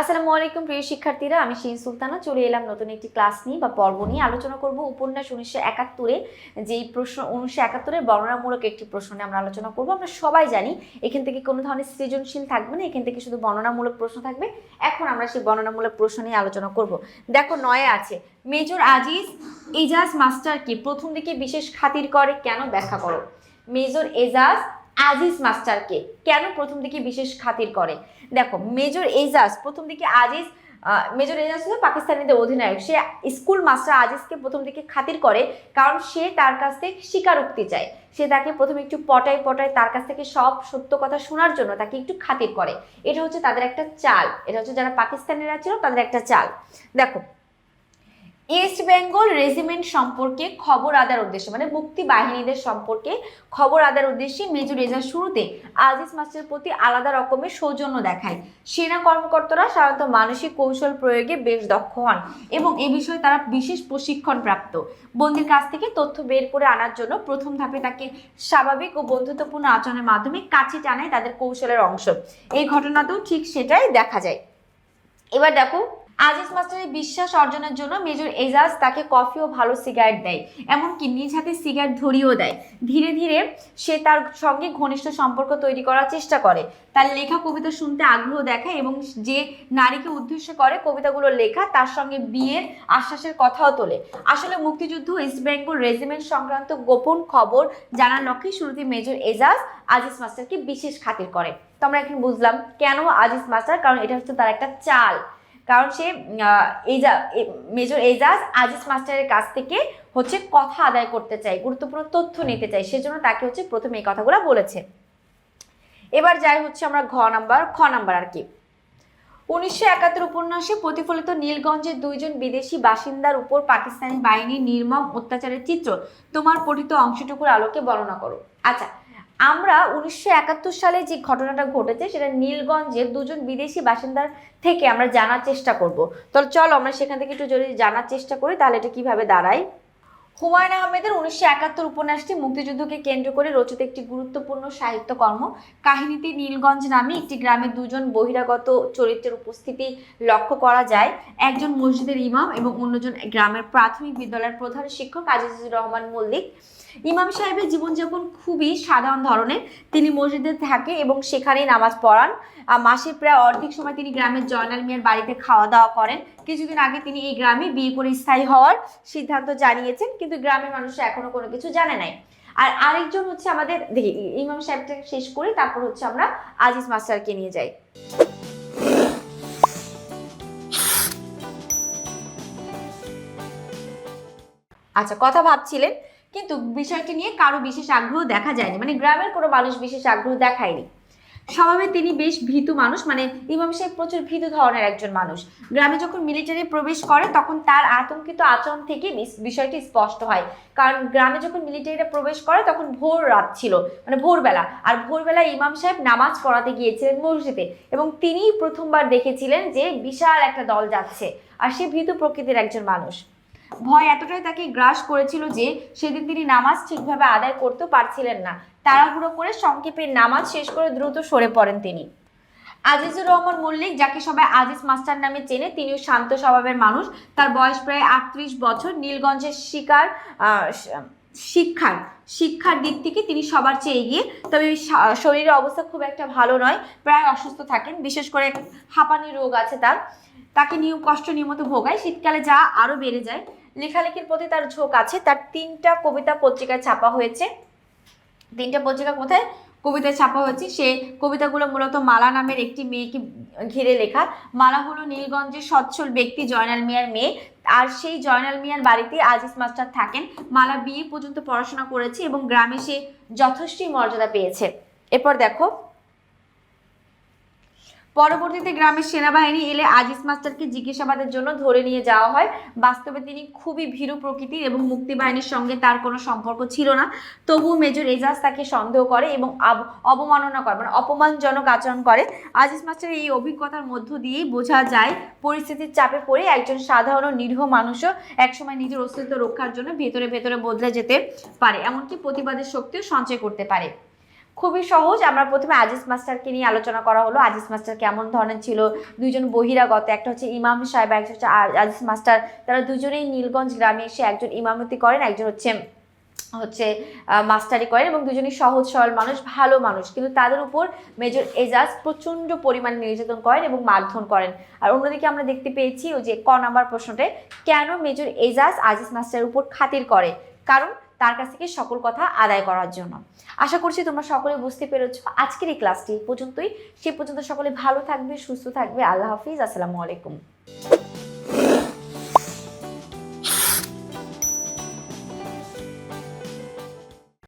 আসসালামু আলাইকুম, প্রিয় শিক্ষার্থীরা। আমি শিন সুলতানা। চলে এলাম নতুন একটি ক্লাস নিয়ে বা পর্ব নিয়ে। আলোচনা করব উপন্যাস উনিশশো একাত্তরে। যেই প্রশ্ন উনিশশো একাত্তরের বর্ণনামূলক একটি প্রশ্ন নিয়ে আমরা আলোচনা করব। আমরা সবাই জানি এখান থেকে কোনো ধরনের সৃজনশীল থাকবে না। এখান থেকে শুধু বর্ণনামূলক প্রশ্ন থাকবে। এখন আমরা সেই বর্ণনামূলক প্রশ্ন নিয়ে আলোচনা করব। দেখো, নয়ে আছে। মেজর আজিজ এজাজ মাস্টারকে প্রথম দিকে বিশেষ খাতির করে কেন ব্যাখ্যা করো? মেজর এজাজ আজিজ মাস্টারকে কেন প্রথম দিকে বিশেষ খাতির করে? দেখো, মেজর এজাজ, প্রথম দিকে আজিজ মেজর এজাজ হলো পাকিস্তানিদের অধিনায়ক। সে স্কুল মাস্টার আজিজকে প্রথম দিকে খাতির করে, কারণ সে তার কাছ থেকে স্বীকারোক্তি চায়। সে তাকে প্রথমে একটু পটায় পটায় তার কাছ থেকে সব সত্য কথা শোনার জন্য তাকে একটু খাতির করে। এটা হচ্ছে তাদের একটা চাল। এটা হচ্ছে যারা পাকিস্তানিরা ছিল, তাদের একটা চাল। দেখো ইস্ট বেঙ্গল রেজিমেন্ট সম্পর্কে খবর আদার উদ্দেশ্যে মানে মুক্তি বাহিনীদের সম্পর্কে খবর আদার উদ্দেশ্যে মেজর রেজার শুরুতে আজিজ মাস্টারের প্রতি আলাদা রকমের সৌজন্য দেখায়। সেনা কর্মকর্তারা সাধারণত মানসিক কৌশল প্রয়োগে বেশ দক্ষ হন এবং এ বিষয়ে তারা বিশেষ প্রশিক্ষণ প্রাপ্ত। বন্দির কাছ থেকে তথ্য বের করে আনার জন্য প্রথম ধাপে তাকে স্বাভাবিক ও বন্ধুত্বপূর্ণ আচরণের মাধ্যমে কাছে টানায় তাদের কৌশলের অংশ। এই ঘটনাতেও ঠিক সেটাই দেখা যায়। এবার দেখো আজিজ মাস্টারের বিশ্বাস অর্জনের জন্য মেজর এজাজ তাকে কফি ও ভালো সিগারেট দেয়, এমনকি নিজ হাতে সিগারেট ধরিয়েও দেয়। ধীরে ধীরে সে তার সঙ্গে ঘনিষ্ঠ সম্পর্ক তৈরি করার চেষ্টা করে। তার লেখা কবিতা শুনতে আগ্রহ দেখায় এবং যে নারীকে উদ্দেশ্য করে কবিতাগুলো লেখা, তার সঙ্গে বিয়ের আশ্বাসের কথাও তোলে। আসলে মুক্তিযুদ্ধ ইস্ট বেঙ্গল রেজিমেন্ট সংক্রান্ত গোপন খবর জানার লক্ষ্যে শুরুতে মেজর এজাজ আজিজ মাস্টারকে বিশেষ খাতির করে। তো আমরা এখন বুঝলাম কেন আজিজ মাস্টার, কারণ এটা হচ্ছে তার একটা চাল। কারণ সে এজা মেজর এজাজ আজিজ মাস্টারের কাছ থেকে হচ্ছে কথা আদায় করতে চায় গুরুত্বপূর্ণ তথ্য নিতে চায় সেজন্য তাকে হচ্ছে প্রথমে এই কথাগুলো বলেছে। এবার যাই হচ্ছে আমরা ঘ নাম্বার খ নাম্বার আর কি। উনিশশো একাত্তর উপন্যাসে প্রতিফলিত নীলগঞ্জের দুইজন বিদেশি বাসিন্দার উপর পাকিস্তানি বাহিনীর নির্মম অত্যাচারের চিত্র তোমার পঠিত অংশটুকুর আলোকে বর্ণনা করো। আচ্ছা আমরা উনিশশো একাত্তর সালে যে ঘটনাটা ঘটেছে, সেটা নীলগঞ্জের দুজন বিদেশি বাসিন্দার থেকে আমরা জানার চেষ্টা করব। তাহলে চলো আমরা সেখান থেকে একটু যদি জানার চেষ্টা করি, তাহলে এটা কীভাবে দাঁড়ায়? হুমায়ুন আহমেদের উনিশশো একাত্তর উপন্যাসটি মুক্তিযুদ্ধকে কেন্দ্র করে রচিত একটি গুরুত্বপূর্ণ সাহিত্যকর্ম। কাহিনীতে নীলগঞ্জ নামে একটি গ্রামে দুজন বহিরাগত চরিত্রের উপস্থিতি লক্ষ্য করা যায়। একজন মসজিদের ইমাম এবং অন্যজন গ্রামের প্রাথমিক বিদ্যালয়ের প্রধান শিক্ষক আজিজুর রহমান মল্লিক। ইমাম সাহেবের জীবনযাপন খুবই সাধারণ ধরনের। তিনি মসজিদে থাকে এবং সেখানেই নামাজ পড়ান। আর মাসে প্রায় অর্ধেক সময় তিনি গ্রামের জয়নাল মিয়ার বাড়িতে খাওয়া দাওয়া করেন। কিছুদিন আগে তিনি এই গ্রামে বিয়ে করে স্থায়ী হওয়ার সিদ্ধান্ত জানিয়েছেন, কিন্তু গ্রামের মানুষ এখনও কোনো কিছু জানে নাই। আর আরেকজন হচ্ছে আমাদের, দেখি, ইমাম সাহেবটাকে শেষ করি তারপর হচ্ছে আমরা আজিজ মাস্টারকে নিয়ে যাই। আচ্ছা কথা ভাবছিলেন, কিন্তু বিষয়টি নিয়ে কারও বিশেষ আগ্রহ দেখা যায়নি। মানে গ্রামের কোনো মানুষ বিশেষ আগ্রহ দেখায়নি। স্বভাবে তিনি বেশ ভীতু মানুষ মানে ইমাম সাহেব প্রচুর ভীতু ধরনের একজন মানুষ। গ্রামে যখন মিলিটারি প্রবেশ করে, তখন তার আতঙ্কিত আচরণ থেকে বিষয়টি স্পষ্ট হয়। কারণ গ্রামে যখন মিলিটারিরা প্রবেশ করে, তখন ভোর রাত ছিল মানে ভোরবেলা। আর ভোরবেলা ইমাম সাহেব নামাজ পড়াতে গিয়েছিলেন মসজিদে এবং তিনিই প্রথমবার দেখেছিলেন যে বিশাল একটা দল যাচ্ছে আর সে ভীতু প্রকৃতির একজন মানুষ। ভয় এতটাই তাকে গ্রাস করেছিল যে সেদিন তিনি নামাজ ঠিকভাবে আদায় করতে পারছিলেন না। তাড়াহুড়ো করে সংক্ষেপে নামাজ শেষ করে দ্রুত সরে পড়েন তিনি। আজিজুর রহমান মল্লিক, যাকে সবাই আজিজ মাস্টার নামে চেনে, তিনিও শান্ত স্বভাবের মানুষ। তার বয়স প্রায় আটত্রিশ বছর। নীলগঞ্জের শিকার শিক্ষার শিক্ষার দিক থেকে তিনি সবার চেয়ে এগিয়ে। তবে শরীরের অবস্থা খুব একটা ভালো নয়। প্রায় অসুস্থ থাকেন। বিশেষ করে হাঁপানি রোগ আছে তার। তাকে নিয়ম কষ্ট নিয়মিত ভোগায়। শীতকালে যা আরও বেড়ে যায়। লেখালেখির প্রতি তার ঝোঁক আছে। তার তিনটা কবিতা পত্রিকায় ছাপা হয়েছে। তিনটা পত্রিকা কোথায়? কবিতা ছাপা হয়েছে। সে কবিতাগুলো মূলত মালা নামের একটি মেয়েকে ঘিরে লেখা। মালা হলো নীলগঞ্জের সচ্ছল ব্যক্তি জয়নাল মিয়ার মেয়ে। আর সেই জয়নাল মিয়ার বাড়িতে আজিজ মাস্টার থাকেন। মালা বিয়ে পর্যন্ত পড়াশোনা করেছে এবং গ্রামে সে যথেষ্টই মর্যাদা পেয়েছে। এরপর দেখো পরবর্তীতে গ্রামের সেনাবাহিনী এলে আজিজ মাস্টারকে জিজ্ঞাসাবাদের জন্য ধরে নিয়ে যাওয়া হয়। বাস্তবে তিনি খুবই ভীরু প্রকৃতির এবং মুক্তিবাহিনীর সঙ্গে তার কোনো সম্পর্ক ছিল না। তবুও মেজর এজাজ তাকে সন্দেহ করে এবং অবমাননা করে মানে অপমানজনক আচরণ করে। আজিজ মাস্টারের এই অভিজ্ঞতার মধ্য দিয়েই বোঝা যায়, পরিস্থিতির চাপে পড়ে একজন সাধারণ নিরীহ মানুষও একসময় নিজের অস্তিত্ব রক্ষার জন্য ভেতরে ভেতরে বদলে যেতে পারে, এমনকি প্রতিবাদের শক্তিও সঞ্চয় করতে পারে। খুবই সহজ। আমরা প্রথমে আজিজ মাস্টারকে নিয়ে আলোচনা করা হলো। আজিজ মাস্টার কেমন ধরনের ছিল? দুইজন বহিরাগত, একটা হচ্ছে ইমাম সাহেব একটা হচ্ছে আজিজ মাস্টার। তারা দুজনেই নীলগঞ্জ গ্রামে এসে একজন ইমামতি করেন, একজন হচ্ছে হচ্ছে মাস্টারি করেন এবং দুজনই সহজ, সরল মানুষ, ভালো মানুষ। কিন্তু তাদের উপর মেজর এজাজ প্রচণ্ড পরিমাণে নির্যাতন করেন এবং মারধর করেন। আর অন্যদিকে আমরা দেখতে পেয়েছি ওই যে ক নাম্বার প্রশ্নতে কেন মেজর এজাজ আজিজ মাস্টারের উপর খাতির করে? কারণ তার কাছ থেকে সকল কথা আদায় করার জন্য। আশা করছি তোমরা সকলে বুঝতে পেরেছ। আজকের এই ক্লাসটি পর্যন্তই। সে পর্যন্ত সকলে ভালো থাকবে, সুস্থ থাকবে। আল্লাহ হাফিজ। আসসালামু আলাইকুম।